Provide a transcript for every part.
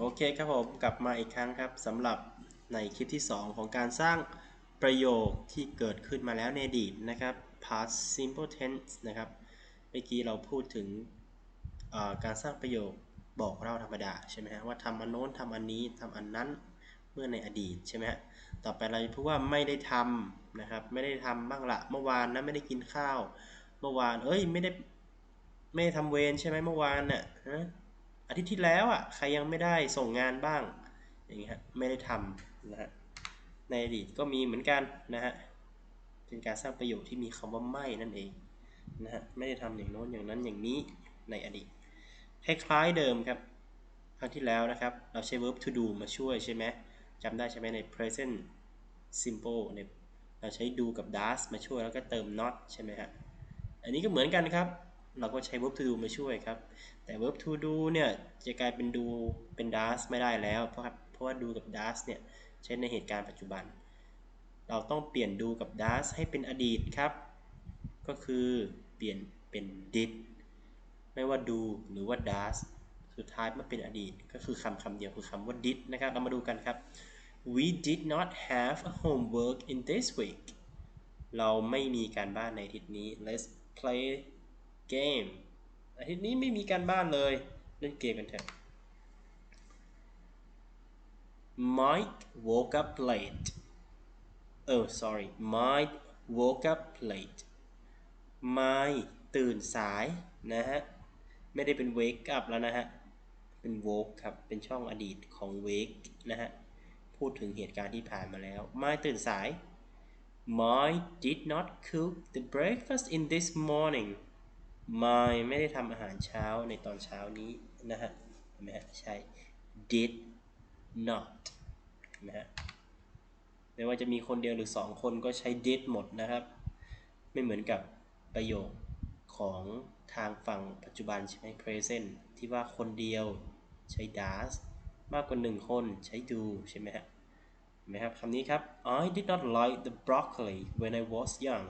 โอเคครับผมกลับมาอีกครั้งครับสำหรับในคลิปที่ 2 ของการสร้างประโยคที่เกิดขึ้นมาแล้วในอดีตนะครับ past simple tense นะครับเมื่อกี้เราพูดถึงการสร้างประโยคบอกเล่าธรรมดาใช่ไหมฮะว่าทำอันโน้นทำอันนี้ทำอันนั้นเมื่อในอดีตใช่ไหมฮะต่อไปเราจะพูดว่าไม่ได้ทำนะครับไม่ได้ทำบ้างละเมื่อวานนะไม่ได้กินข้าว เมื่อวานเอ้ยไม่ได้ไม่ได้ทำเวรใช่ไหมเมื่อวานน่ะ อาทิตย์ที่แล้วอะใครยังไม่ได้ส่งงานบ้างอย่างเงี้ยไม่ได้ทำนะฮะในอดีตก็มีเหมือนกันนะฮะเป็นการสร้างประโยชน์ที่มีคำว่าไม่นั่นเองนะฮะไม่ได้ทำอย่างโน้นอย่างนั้นอย่างนี้ในอดีตคล้ายๆเดิมครับครั้งที่แล้วนะครับ เราใช้ verb to do มาช่วยใช่ไหมจำได้ใช่ไหมใน present simple ในเราใช้ do กับ does มาช่วยแล้วก็เติม not ใช่ไหมฮะอันนี้ก็เหมือนกันครับ เราก็ใช้ verb to do มาช่วยครับ แต่ verb to do เนี่ยจะกลายเป็น do เป็น does ไม่ได้แล้ว เพราะครับเพราะว่า do กับ does เนี่ยใช้ในเหตุการณ์ปัจจุบัน เราต้องเปลี่ยน do กับ does ให้เป็นอดีตครับ ก็คือเปลี่ยนเป็น did ไม่ว่า do หรือว่า does สุดท้ายมันเป็นอดีต ก็คือคำคำเดียวคือคำว่า did นะครับ เรามาดูกันครับ we did not have a homework in this week เราไม่มีการบ้านในอาทิตย์นี้ let's play game อาทิตย์นี้ไม่มีการบ้านเลย เล่นเกมกันเถอะ Mike woke up late oh sorry Mike woke up late Mike ตื่นสายนะฮะ ไม่ได้เป็น wake up แล้วนะฮะ เป็น woke ครับ เป็นช่องอดีตของ wake นะฮะ พูดถึงเหตุการณ์ที่ผ่านมาแล้ว Mike ตื่นสาย Mike did not cook the breakfast in this morning ไม่ไม่ได้ทำอาหารเช้าในตอนเช้านี้นะฮะเห็นไหมฮะใช่ did not นะฮะไม่ว่าจะมีคนเดียวหรือสองคนก็ใช้ did หมดนะครับ ไม่เหมือนกับประโยคของทางฝั่งปัจจุบันใช่ไหม present ที่ว่าคนเดียวใช้ does มากกว่าหนึ่งคนใช้ do ใช่ไหมฮะเห็นไหมครับคำนี้ครับ I did not like the broccoli when I was young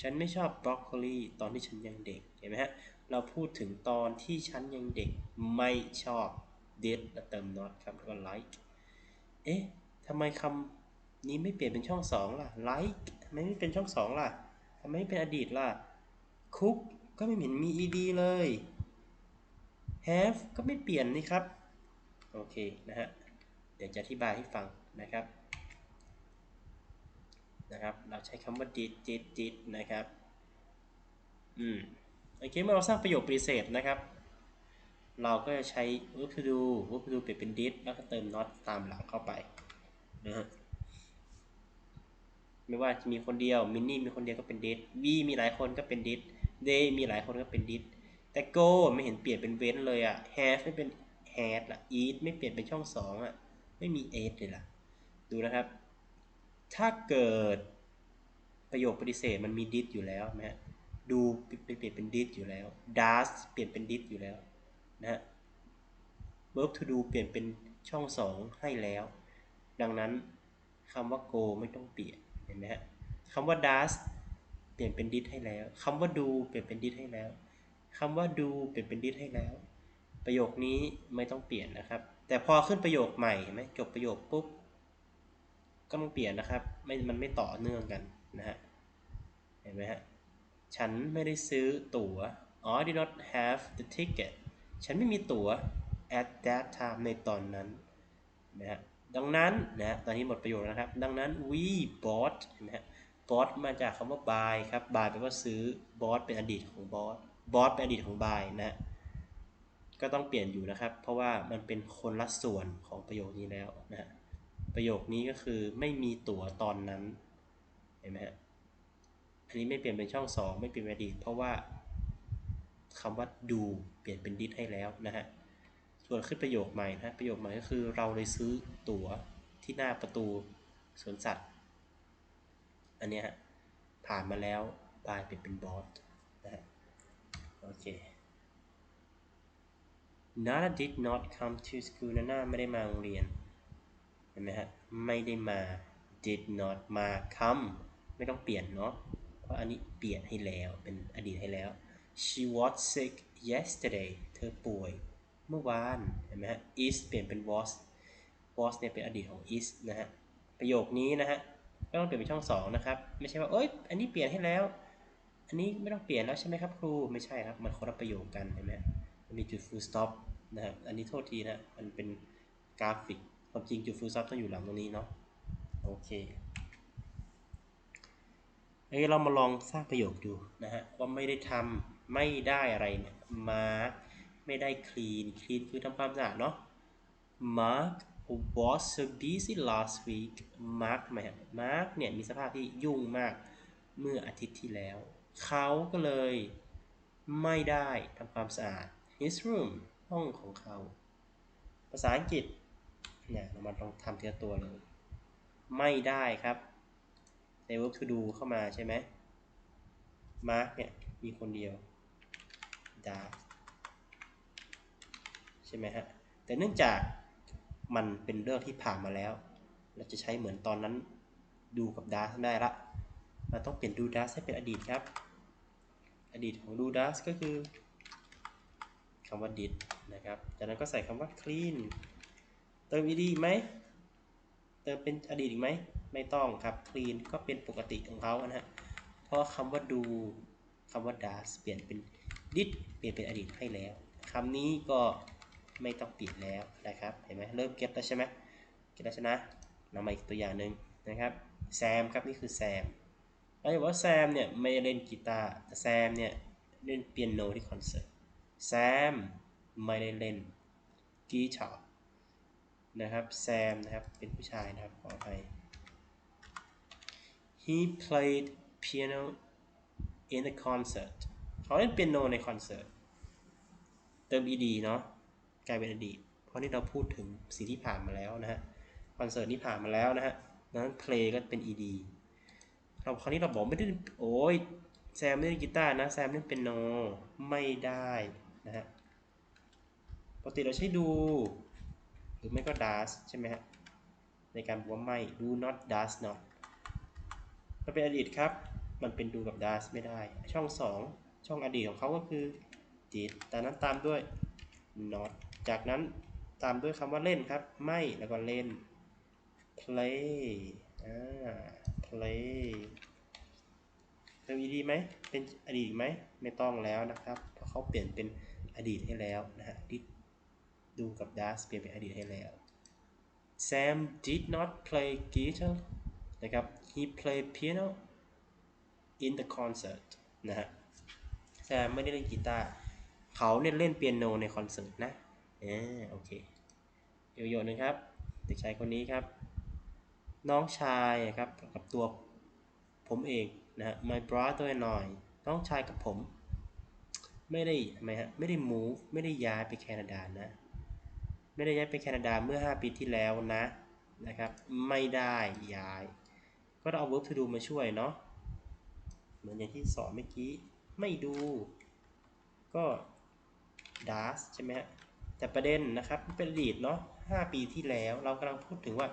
ฉันไม่ชอบบรอกโคลีตอนที่ฉันยังเด็ก เห็นไหมฮะ เราพูดถึงตอนที่ฉันยังเด็กไม่ชอบ did แล้วเติม not ครับแล้วก็ like เอ๊ะทำไมคำนี้ไม่เปลี่ยนเป็นช่องสองล่ะ like ทำไมไม่เป็นช่องสองล่ะทำไมไม่เป็นอดีตล่ะ cook ก็ไม่เห็นมี ed เลย have ก็ไม่เปลี่ยนนี่ครับ โอเค นะฮะ เดี๋ยวจะอธิบายให้ฟังนะครับ นะครับ เราใช้คำว่า did did did นะครับ อืมโอเคเมื่อเราสร้างประโยคปฏิเสธนะครับ เราก็จะใช้ verb to do verb to do เปลี่ยนเป็น did แล้วก็เติม not ตามหลังเข้าไปนะฮะไม่ว่าจะมีคนเดียวมินนี่มีคนเดียวก็เป็น did we มีหลายคนก็เป็น did they มีหลายคนก็เป็น did แต่ go ไม่เห็นเปลี่ยนเป็นเว้นเลยอะ have ไม่เป็น had ละ eat ไม่เปลี่ยนเป็นช่องสองอะไม่มี ate เลยล่ะ ดูนะครับ ถ้าเกิดประโยคปฏิเสธมันมี did อยู่แล้วนะฮะดูเปลี่ยนเป็น did อยู่แล้ว does เปลี่ยนเป็น did อยู่แล้วนะฮะ verb to do เปลี่ยนเป็นช่องสองให้แล้ว ดังนั้นคำว่า go ไม่ต้องเปลี่ยนเห็นไหมฮะคำว่า does เปลี่ยนเป็น did ให้แล้วคำว่า do เปลี่ยนเป็น did ให้แล้วคำว่า do เปลี่ยนเป็น did ให้แล้ว ประโยคนี้ไม่ต้องเปลี่ยนนะครับ แต่พอขึ้นประโยคใหม่เห็นไหมจบประโยคปุ๊บ ก็ต้องเปลี่ยนนะครับไม่มันไม่ต่อเนื่องกันนะฮะเห็นไหมฮะฉันไม่ได้ซื้อตั๋ว I did not have the ticket ฉันไม่มีตั๋ว at that time ในตอนนั้นนะฮะดังนั้นนะตอนนี้หมดประโยชน์นะครับ ดังนั้น we bought เห็นไหมฮะ bought มาจากคำว่า buy ครับ buy แปลว่าซื้อ bought เป็นอดีตของ bought bought เป็นอดีตของ buy นะก็ต้องเปลี่ยนอยู่นะครับ เพราะว่ามันเป็นคนละส่วนของประโยคนี้แล้วนะฮะ ประโยคนี้ก็คือไม่มีตั๋วตอนนั้น เห็นไหมฮะ อันนี้ไม่เปลี่ยนเป็นช่อง2ไม่เปลี่ยนเป็นอดีตเพราะว่าคำว่าดูเปลี่ยนเป็นดิสให้แล้วนะฮะ ส่วนขึ้นประโยคใหม่นะประโยคใหม่ก็คือเราเลยซื้อตั๋วที่หน้าประตูสวนสัตว์ อันนี้ฮะผ่านมาแล้วบายเปลี่ยนเป็นบอสนะฮะโอเค Nana did not come to school นาน่าไม่ได้มาโรงเรียน เห็นไหมฮะ ไม่ได้มา did not มา come ไม่ต้องเปลี่ยนเนาะ เพราะอันนี้เปลี่ยนให้แล้ว เป็นอดีตให้แล้ว she was sick yesterday เธอป่วยเมื่อวาน เห็นไหมฮะ is เปลี่ยนเป็น was was เนี่ยเป็นอดีตของ is นะฮะ ประโยคนี้นะฮะก็ต้องเปลี่ยนเป็นช่องสองนะครับ ไม่ใช่ว่า เอ้ย อันนี้เปลี่ยนให้แล้ว อันนี้ไม่ต้องเปลี่ยนแล้วใช่ไหมครับครู ไม่ใช่ครับ มันคนละประโยคกันเห็นไหมมันมีจุด full stop นะครับ อันนี้โทษทีนะ มันเป็นกราฟิก ความจริงจุด full stop ต้องอยู่หลังตรงนี้เนาะโอเคเอ้ยเรามาลองสร้างประโยคดูนะฮะว่าไม่ได้ทำไม่ได้อะไรเนี่ยมาร์คไม่ได้ clean clean คือทำความสะอาดเนาะ Mark was so busy last week Mark ทำไมฮะ Mark เนี่ยมีสภาพที่ยุ่งมากเมื่ออาทิตย์ที่แล้ว เขาก็เลยไม่ได้ทำความสะอาด his room ห้องของเขา ภาษาอังกฤษ เนี่ยเรามาลองทำทีละตัวเลย ไม่ได้ครับใน verb to do เข้ามาใช่ไหม Mark เนี่ย มีคนเดียว does ใช่ไหมฮะ แต่เนื่องจากมันเป็นเรื่องที่ผ่านมาแล้ว เราจะใช้เหมือนตอนนั้นดูกับ does ไม่ได้ละเราต้องเปลี่ยน do does ให้เป็นอดีตครับ อดีตของ do does ก็คือคำว่า did นะครับ จากนั้นก็ใส่คำว่า clean ติม ed อีกไหมเติมเป็นอดีตอีกไหมไม่ต้องครับ clean ก็เป็นปกติของเขานะฮะเพราะคำว่า do คำว่า does เปลี่ยนเป็น did เปลี่ยนเป็นอดีตให้แล้วคำนี้ก็ไม่ต้องปิดแล้วนะครับเห็นไหมเริ่มเก็ตแล้วใช่ไหมเก็ตแล้วใช่ไหมนำมาอีกตัวอย่างหนึ่งนะครับแซมครับนี่คือแซมเราจะบอกว่าแซมเนี่ยไม่เล่นกีตาร์แต่แซมเนี่ยเล่นเปียโนที่คอนเสิร์ตแซมไม่ได้เล่นกีตาร์ นะครับแซมนะครับเป็นผู้ชายนะครับขออภัย he played piano in the concert เขาเล่นเปียโนในคอนเสิร์ตเติม ed เนาะกลายเป็นอดีต เพราะนี่เราพูดถึงสิ่งที่ผ่านมาแล้วนะฮะคอนเสิร์ตนี้ผ่านมาแล้วนะฮะดังนั้น play ก็เป็น ed เราคราวนี้เราบอกไม่ได้โอ้ยแซมไม่ได้กีตาร์นะแซมเล่นเป็นโนไม่ได้นะฮะปกติเราใช้ดู รือไม่ก็ does ใช่ไหมฮะ ในการบอกว่าไม่ do not does not มันเป็นอดีตครับ มันเป็นดูกับ does ไม่ได้ ช่อง 2 ช่องอดีตของเขาก็คือ did แต่นั้นตามด้วย not จากนั้นตามด้วยคำว่าเล่นครับ ไม่แล้วก็เล่น play อ่า play เติม ed ไหมเป็นอดีตไหม ไม่ต้องแล้วนะครับ เพราะเขาเปลี่ยนเป็นอดีตให้แล้วนะฮะ did ดูกับ does เปลี่ยนเป็นอดีตให้แล้ว Sam did not play guitar นะครับ he played piano in the concert นะฮะแซมไม่ได้เล่นกีตาร์เขาเนี่ยเล่นเปียโนในคอนเสิร์ตนะอ่าโอเคอีกประโยชน์หนึ่งครับ เด็กชายคนนี้ครับ น้องชายครับกับตัวผมเองนะฮะ my brother and I น้องชายกับผม ไม่ได้ทำไมฮะ ไม่ได้ move ไม่ได้ย้ายไปแคนาดานะ ไม่ได้ย้ายไปแคนาดาเมื่อ 5 ปีที่แล้วนะนะครับ ไม่ได้ย้าย ก็ต้องเอา verb to do มาช่วยเนาะเหมือนอย่างที่สอนเมื่อกี้ ไม่ดู ก็ does ใช่ไหมฮะแต่ประเด็นนะครับเป็นอดีตเนาะ5ปีที่แล้ว เรากำลังพูดถึงว่า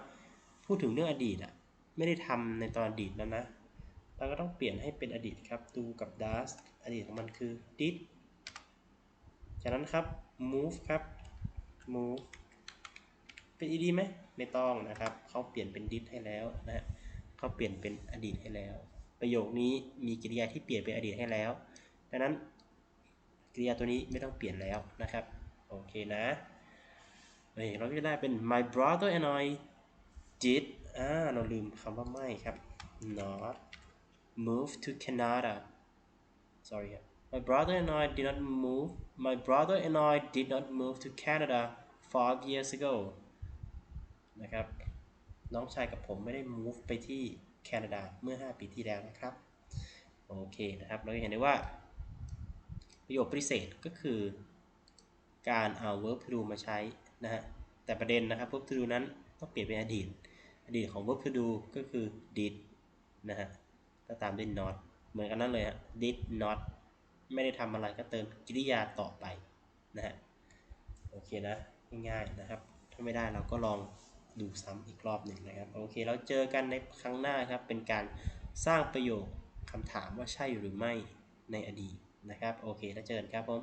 พูดถึงเรื่องอดีตอะไม่ได้ทำในตอนอดีตแล้วนะเราก็ต้องเปลี่ยนให้เป็นอดีตครับ do กับ does อดีตของมันคือ did จากนั้นครับ move ครับ move เป็น ed ไหมไม่ต้องนะครับเขาเปลี่ยนเป็น did ให้แล้วนะเขาเปลี่ยนเป็นอดีตให้แล้ว ประโยคนี้มีกริยาที่เปลี่ยนเป็นอดีตให้แล้ว ดังนั้นกริยาตัวนี้ไม่ต้องเปลี่ยนแล้วนะครับ โอเคนะเฮ้ยเราก็จะได้เป็น my brother and I did อ่าเราลืมคำว่าไม่ครับ not move to Canada sorry ครับ my brother and I did not move my brother and I did not move to Canada five years ago นะครับ น้องชายกับผมไม่ได้ move ไปที่แคนาดาเมื่อ 5 ปีที่แล้วนะครับ โอเคนะครับ เราจะเห็นได้ว่า ประโยคปฏิเสธก็คือ การเอา verb to do มาใช้นะฮะ แต่ประเด็นนะครับ verb to do นั้นต้องเปลี่ยนเป็นอดีต อดีตของ verb to do ก็คือ did นะฮะก็ตามด้วย not เหมือนกันนั่นเลยฮะ did not ไม่ได้ทำอะไรก็เติมกริยาต่อไปนะฮะ โอเคนะ ง่ายๆนะครับ ถ้าไม่ได้เราก็ลอง ดูซ้ำอีกรอบหนึ่งนะครับ โอเค เราเจอกันในครั้งหน้าครับ เป็นการสร้างประโยคคำถามว่าใช่หรือไม่ในอดีตนะครับ โอเค แล้วเจอกันครับผม